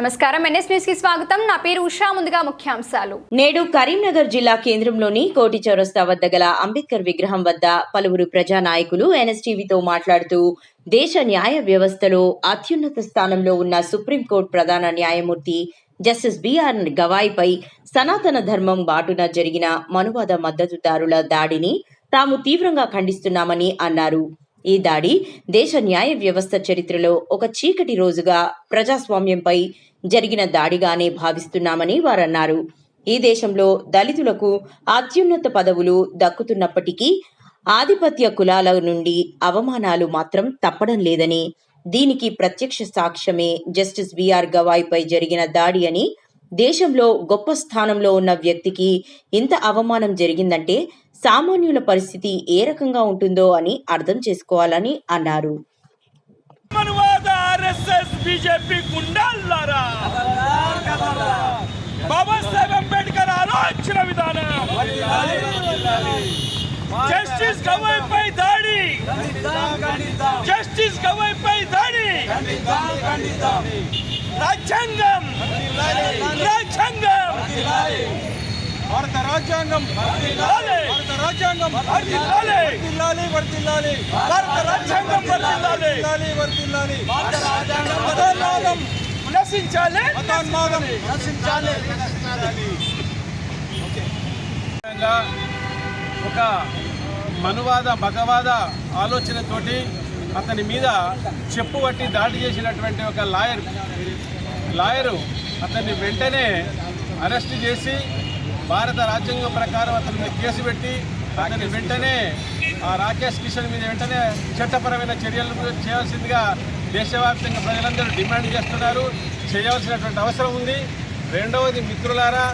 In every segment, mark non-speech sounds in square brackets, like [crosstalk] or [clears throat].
నమస్కారం. ఎన్ఎస్ న్యూస్కి స్వాగతం. నా పేరు ఉషా. ముందుగా ముఖ్యాంశాలు. నేడు కరీంనగర్ జిల్లా కేంద్రంలోని కోటి చౌరస్తా వద్ద గల అంబేద్కర్ విగ్రహం వద్ద పలువురు ప్రజా నాయకులు ఎన్ఎస్టీవీతో మాట్లాడుతూ దేశ న్యాయ వ్యవస్థలో అత్యున్నత స్థానంలో ఉన్న సుప్రీంకోర్టు ప్రధాన న్యాయమూర్తి జస్టిస్ బిఆర్ గవాయిపై సనాతన ధర్మం బాటున జరిగిన మనువాద మద్దతుదారుల దాడిని తాము తీవ్రంగా ఖండిస్తున్నామని అన్నారు. ఈ దాడి దేశ న్యాయ వ్యవస్థ చరిత్రలో ఒక చీకటి రోజుగా ప్రజాస్వామ్యంపై జరిగిన దాడిగానే భావిస్తున్నామని వారన్నారు. ఈ దేశంలో దళితులకు అత్యున్నత పదవులు దక్కుతున్నప్పటికీ ఆధిపత్య కులాల నుండి అవమానాలు మాత్రం తప్పడం లేదని దీనికి ప్రత్యక్ష సాక్ష్యమే జస్టిస్ బిఆర్ గవాయ్పై జరిగిన దాడి అని దేశంలో గొప్ప స్థానంలో ఉన్న వ్యక్తికి ఇంత అవమానం జరిగిందంటే సామాన్యుల పరిస్థితి ఏ రకంగా ఉంటుందో అని అర్థం చేసుకోవాలని అన్నారు. మనువాద ఆర్ఎస్ఎస్ బీజేపీ గుండాలారా బాబాసాహెబ్ అంబేద్కర్ ఆలోచన విధానం. జస్టిస్ గవాయ్ పై దాడి. జస్టిస్ గవాయ్ దాడి. రాజ్యాంగం. రాజ్యాంగం! భారత రాజ్యాంగం భారత రాజ్యాంగం భారత రాజ్యాంగం వర్ధిల్లాలి వర్ధిల్లాలి మతోన్మాదం నశించాలి మతోన్మాదం నశించాలి విధంగా ఒక మనువాద మతవాద ఆలోచనతోటి అతని మీద చెప్పు పట్టి దాడి చేసినటువంటి ఒక లాయర్ లాయరు అతన్ని వెంటనే అరెస్ట్ చేసి భారత రాజ్యాంగం ప్రకారం అతని మీద కేసు పెట్టి అతని వెంటనే ఆ రాకేష్ కిషన్ మీద వెంటనే చట్టపరమైన చర్యలు చేయాల్సిందిగా దేశవ్యాప్తంగా ప్రజలందరూ డిమాండ్ చేస్తున్నారు. చేయవలసినటువంటి అవసరం ఉంది. రెండవది మిత్రులారా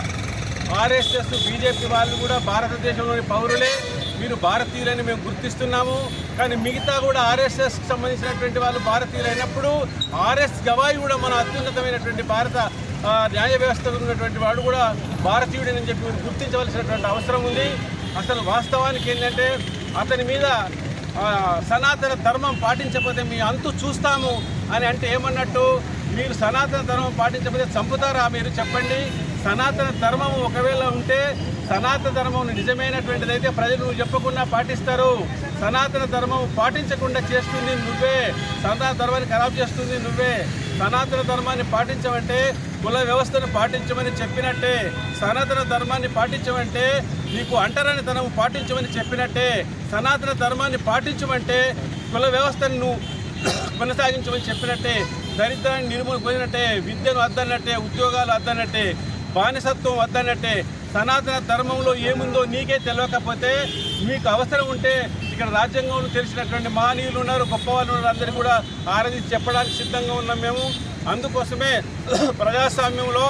ఆర్ఎస్ఎస్ బీజేపీ వాళ్ళు కూడా భారతదేశంలోని పౌరులే. మీరు భారతీయులని మేము గుర్తిస్తున్నాము. కానీ మిగతా కూడా ఆర్ఎస్ఎస్కి సంబంధించినటువంటి వాళ్ళు భారతీయులైనప్పుడు ఆర్ఎస్ గవాయి కూడా మన అత్యున్నతమైనటువంటి భారత న్యాయ వ్యవస్థలో ఉన్నటువంటి వాడు కూడా భారతీయుడని చెప్పి గుర్తించవలసినటువంటి అవసరం ఉంది. అసలు వాస్తవానికి ఏంటంటే అతని మీద సనాతన ధర్మం పాటించకపోతే మీ అంతు చూస్తాము అని అంటే ఏమన్నట్టు మీరు సనాతన ధర్మం పాటించకపోతే చంపుతారా మీరు చెప్పండి. సనాతన ధర్మం ఒకవేళ ఉంటే సనాతన ధర్మం నిజమైనటువంటిది అయితే ప్రజలు చెప్పకుండా పాటిస్తారు. సనాతన ధర్మం పాటించకుండా చేస్తుంది నువ్వే. సనాతన ధర్మాన్ని ఖరాబ్ చేస్తుంది నువ్వే. సనాతన ధర్మాన్ని పాటించమంటే కుల వ్యవస్థను పాటించమని చెప్పినట్టే సనాతన ధర్మాన్ని పాటించమంటే నీకు అంటరాని అంటరానితనం పాటించమని చెప్పినట్టే సనాతన ధర్మాన్ని పాటించమంటే కుల వ్యవస్థను నువ్వు కొనసాగించమని చెప్పినట్టే దరిద్రాన్ని నిర్మూలిపోయినట్టే విద్యను వద్దన్నట్టే ఉద్యోగాలు వద్దన్నట్టే బానిసత్వం వద్దన్నట్టే సనాతన ధర్మంలో ఏముందో నీకే తెలియకపోతే మీకు అవసరం ఉంటే ఇక్కడ రాజ్యాంగంలో తెలిసినటువంటి మహనీయులు ఉన్నారు గొప్ప వాళ్ళు ఉన్నారు అందరూ కూడా ఆరది చెప్పడానికి సిద్ధంగా ఉన్నాం మేము. అందుకోసమే [clears throat] ప్రజాస్వామ్యంలో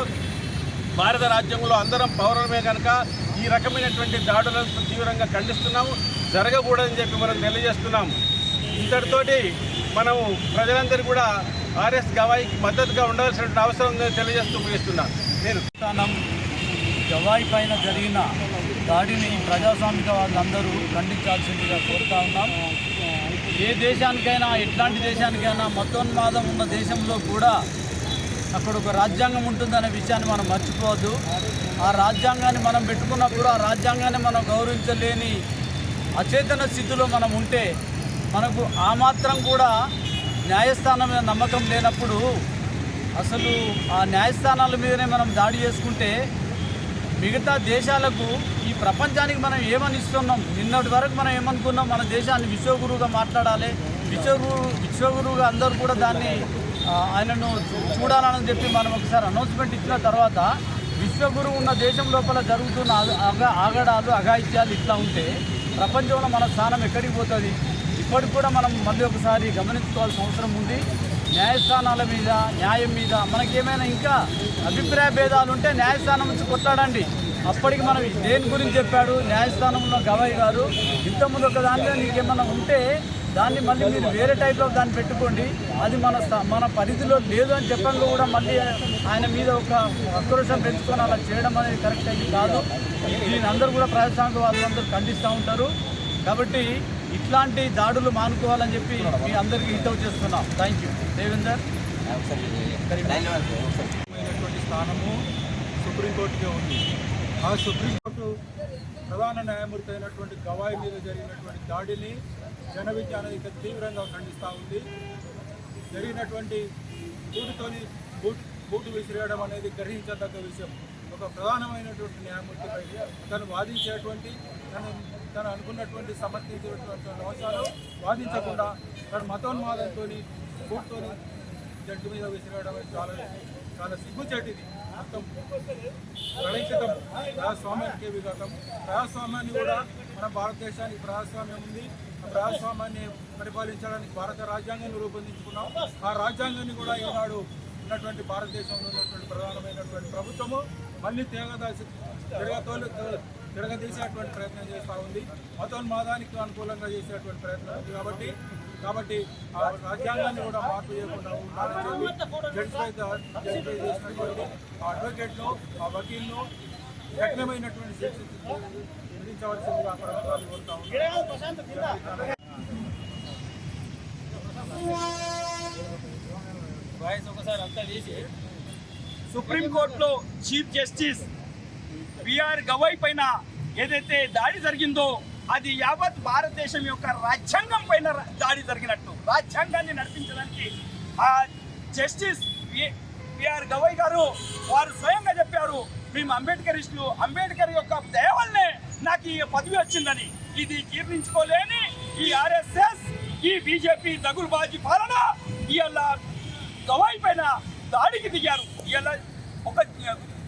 భారత రాజ్యంలో అందరం పౌరులమే కనుక ఈ రకమైనటువంటి దాడులను తీవ్రంగా ఖండిస్తున్నాము జరగకూడదని చెప్పి మనం తెలియజేస్తున్నాం. ఇంతటితోటి మనము ప్రజలందరూ కూడా ఆర్ఎస్ గవాయికి మద్దతుగా ఉండాల్సినటువంటి అవసరం ఉందని తెలియజేస్తూ ముగిస్తున్నాను నేను జవాయి పైన జరిగిన దాడిని ప్రజాస్వామిక వాళ్ళందరూ ఖండించాల్సిందిగా కోరుతా ఉన్నాం. ఏ దేశానికైనా ఎట్లాంటి దేశానికైనా మతోన్మాదం ఉన్న దేశంలో కూడా అక్కడ ఒక రాజ్యాంగం ఉంటుందనే విషయాన్ని మనం మర్చిపోవద్దు. ఆ రాజ్యాంగాన్ని మనం పెట్టుకున్నప్పుడు ఆ రాజ్యాంగాన్ని మనం గౌరవించలేని అచేతన స్థితిలో మనం ఉంటే మనకు ఆ మాత్రం కూడా న్యాయస్థానం మీద నమ్మకం లేనప్పుడు అసలు ఆ న్యాయస్థానాల మీదనే మనం దాడి చేసుకుంటే మిగతా దేశాలకు ఈ ప్రపంచానికి మనం ఏమని ఇస్తున్నాం నిన్నటి వరకు మనం ఏమనుకున్నాం? మన దేశాన్ని విశ్వగురువుగా మాట్లాడాలి. విశ్వగురు విశ్వగురువుగా అందరూ కూడా దాన్ని ఆయనను చూ- చూడాలని చెప్పి మనం ఒకసారి అనౌన్స్మెంట్ ఇచ్చిన తర్వాత విశ్వగురువు ఉన్న దేశం లోపల జరుగుతున్న అగ- ఆగడాలు అఘాయిత్యాలు ఇట్లా ఉంటే ప్రపంచంలో మన స్థానం ఎక్కడికి పోతుంది? ఇప్పటికి కూడా మనం మళ్ళీ ఒకసారి గమనించుకోవాల్సిన అవసరం ఉంది. న్యాయస్థానాల మీద న్యాయం మీద మనకేమైనా ఇంకా అభిప్రాయ భేదాలు ఉంటే న్యాయస్థానం నుంచి కొట్లాడండి. అప్పటికి మనం దేని గురించి చెప్పాడు? న్యాయస్థానంలో గవయ్య గారు ఇంతకుముందు ఒక దానిలో నీకేమైనా ఉంటే దాన్ని మళ్ళీ మీరు వేరే టైప్లో దాన్ని పెట్టుకోండి. అది మన మన పరిధిలో లేదు అని చెప్పంగా కూడా మళ్ళీ ఆయన మీద ఒక ఆక్రోషం పెంచుకొని అలా చేయడం అనేది కరెక్ట్ అయింది కాదు. దీని అందరూ కూడా ప్రజాస్వామ్య వాళ్ళందరూ ఖండిస్తూ ఉంటారు. కాబట్టి ఇట్లాంటి దాడులు మానుకోవాలని చెప్పి మీ అందరికీ హితవు చేస్తున్నాం. Thank you Devender? స్థానము సుప్రీంకోర్టుకే ఉంది. ఆ సుప్రీంకోర్టు ప్రధాన న్యాయమూర్తి అయినటువంటి గవాయి మీద జరిగినటువంటి దాడిని జన విజ్ఞానిక తీవ్రంగా ఖండిస్తూ ఉంది. జరిగినటువంటి బూటుతోని బూట్ బూటు విసిరేయడం అనేది గ్రహించదగ్గ విషయం. ఒక ప్రధానమైనటువంటి న్యాయమూర్తిపై తను వాదించేటువంటి తను తను అనుకున్నటువంటి సమర్థించినటువంటి అంశాలు వాదించకుండా తను మతోన్మాదంతో బూట్తోని జట్టు మీద విసిరడం చాలా చాలా సిగ్గుచేటిది. మొత్తం ప్రళయితం ప్రజాస్వామ్యానికి విఘాతం. ప్రజాస్వామ్యాన్ని కూడా మన భారతదేశానికి ప్రజాస్వామ్యం ఉంది. ఆ ప్రజాస్వామ్యాన్ని పరిపాలించడానికి భారత రాజ్యాంగాన్ని రూపొందించుకున్నాం. ఆ రాజ్యాంగాన్ని కూడా ఈనాడు ఉన్నటువంటి భారతదేశంలో ఉన్నటువంటి ప్రధానమైనటువంటి ప్రభుత్వము. మళ్ళీ తేగదాసి తిరగతోలు తిరగదీసేటువంటి ప్రయత్నం చేస్తూ ఉంది. మతోన్మాదానికి అనుకూలంగా చేసేటువంటి ప్రయత్నం కాబట్టి కాబట్టి ఆ రాజ్యాంగాన్ని కూడా మార్పు చేయకుండా ఉండాలని చెప్పి చేసినటువంటి ఆ అడ్వకేట్లు ఆ వకీల్ను కఠినమైనటువంటి శిక్ష విధించవలసిందిగా కోరుతా వాయిస్ ఒకసారి అంతా తీసి. సుప్రీంకోర్టులో చీఫ్ జస్టిస్ బిఆర్ గవై పైన ఏదైతే దాడి జరిగిందో అది యావత్ భారతదేశం యొక్క రాజ్యాంగం పైన దాడి జరిగినట్టు. రాజ్యాంగాన్ని నడిపించడానికి ఆ జస్టిస్ బిఆర్ గవై గారు వారు స్వయంగా చెప్పారు మేము అంబేద్కరిస్టులు అంబేద్కర్ యొక్క దయ నాకు ఈ పదవి వచ్చిందని. ఇది జీర్ణించుకోలేని ఈ ఆర్ఎస్ఎస్ ఈ బీజేపీ దగులుబాజీ పాలన ఇవాళ గవాయి పైన దాడికి దిగారు. ఇలా ఒక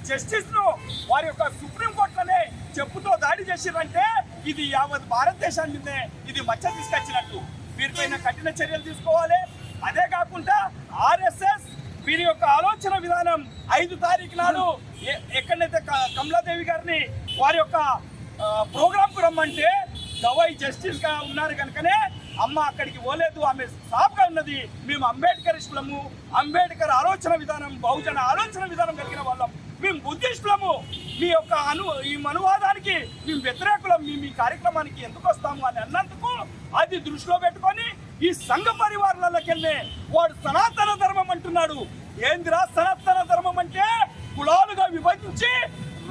జస్టిస్ను వారి యొక్క సుప్రీం కోర్టులోనే చెప్పుతో దాడి చేసిరంటే ఇది యావత్ భారతదేశాన్ని ఇది మచ్చ తీసుకొచ్చినట్టు. వీరిపైన కఠిన చర్యలు తీసుకోవాలి. అదే కాకుండా ఆర్ఎస్ఎస్ వీరి యొక్క ఆలోచన విధానం ఐదు తారీఖు నాడు ఎక్కడైతే కమలాదేవి గారిని వారి యొక్క ప్రోగ్రాంకు రమ్మంటే గవై జస్టిస్గా ఉన్నారు కనుకనే అమ్మ అక్కడికి పోలేదు ఆమె సాఫ్గా ఉన్నది. మేము అంబేద్కర్ ఇష్టము. అంబేద్కర్ ఆలోచన విధానం బహుజన ఆలోచన విధానం కలిగిన వాళ్ళం. మేము బుద్ధిస్టులము. మీ యొక్క అను ఈ అనువాదానికి మేము వ్యతిరేకులం. మీ మీ కార్యక్రమానికి ఎందుకు వస్తాము అని అన్నందుకు అది దృష్టిలో పెట్టుకొని ఈ సంఘ పరివారాలకెళ్ళే వాడు సనాతన ధర్మం అంటున్నాడు. ఏందిరా సనాతన ధర్మం అంటే కులాలుగా విభజించి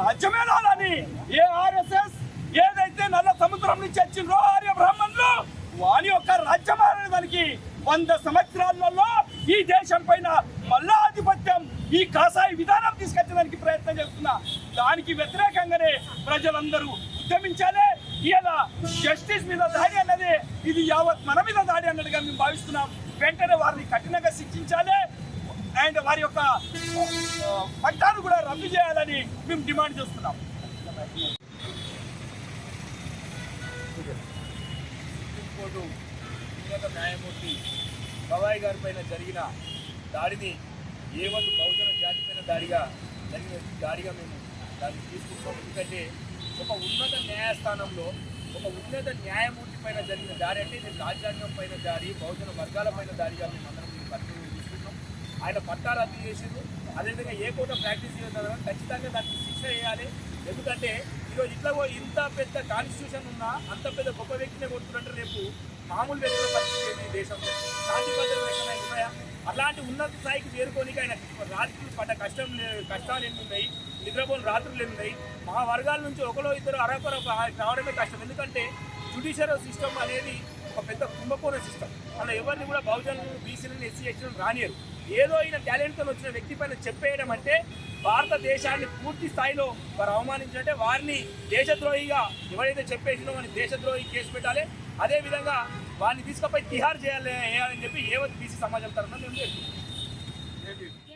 రాజ్యమేళాలని ఏ ఆర్ఎస్ఎస్ ఏదైతే నల్ల సముద్రం నుంచి వచ్చిందో ఆర్య బ్రాహ్మణులు వాని యొక్క రాజ్యం దానికి వంద సంవత్సరాలలో ఈ దేశం పైన మళ్ళా ఆధిపత్యం ఈ కాసాయి విధానం తీసుకొచ్చడానికి ప్రయత్నం చేస్తున్నా. దానికి వ్యతిరేకంగానే ప్రజలందరూ ఉద్యమించాలి. ఇలా జస్టిస్ మీద దాడి అన్నది ఇది యావత్ మన మీద దాడి అన్నట్టుగా మేము భావిస్తున్నాం. వెంటనే వారిని కఠినంగా శిక్షించాలి. అండ్ వారి యొక్క పట్టాను కూడా రద్దు చేయాలని మేము డిమాండ్ చేస్తున్నాం. సుప్రీంకోర్టు న్యాయమూర్తి గవాయి గారి పైన జరిగిన దాడిని ఏమందు బహుజన జాతి పైన దాడిగా జరిగిన దాడిగా మేము దాన్ని తీసుకుంటాం ఎందుకంటే ఒక ఉన్నత న్యాయస్థానంలో ఒక ఉన్నత న్యాయమూర్తి పైన జరిగిన దాడి అంటే ఇది రాజ్యాంగం పైన దాడి బహుజన వర్గాల పైన దాడిగా మేము అందరం దీన్ని పరిచయం తీసుకుంటాం ఆయన పట్టా రద్దు చేసిండు. అదేవిధంగా ఏ కోట ప్రాక్టీస్ చేయాలి ఖచ్చితంగా దానికి శిక్ష వేయాలి. ఎందుకంటే ఈరోజు ఇట్లా ఇంత పెద్ద కాన్స్టిట్యూషన్ ఉన్నా అంత పెద్ద గొప్ప వ్యక్తినే కొడుతున్నట్టు రేపు మామూలు వ్యక్తుల పరిస్థితి దేశంలో శాంతి భద్రతలు ఎక్కడ ఉన్నాయా? అలాంటి ఉన్నత స్థాయికి చేరుకోనికి ఆయన రాత్రులు పడ్డ కష్టం కష్టాలు ఎన్ని ఉన్నాయి నిద్రపోని రాత్రులు ఎన్ని ఉన్నాయి మా వర్గాల నుంచి ఒకరో ఇద్దరు అరకొర రావడమే కష్టం. ఎందుకంటే జుడిషియల్ సిస్టమ్ అనేది ఒక పెద్ద కుంభకోణ సిస్టమ్ అలా ఎవరిని కూడా బహుజనులు బీసీలను ఎస్సీ ఎస్టీలను రానియరు. ఏదో అయిన టాలెంట్తో వచ్చిన వ్యక్తి పైన చెప్పేయడం అంటే భారతదేశాన్ని పూర్తి స్థాయిలో వారు అవమానించినట్టే వారిని దేశద్రోహిగా ఎవరైతే చెప్పేసినో వారిని దేశద్రోహి కేసు పెట్టాలి. అదేవిధంగా వారిని తీసుకుపోయి తిహార్ చేయాలి వేయాలని చెప్పి ఏవత్ బీసీ సమాజం తరఫున మేము చెప్తున్నాం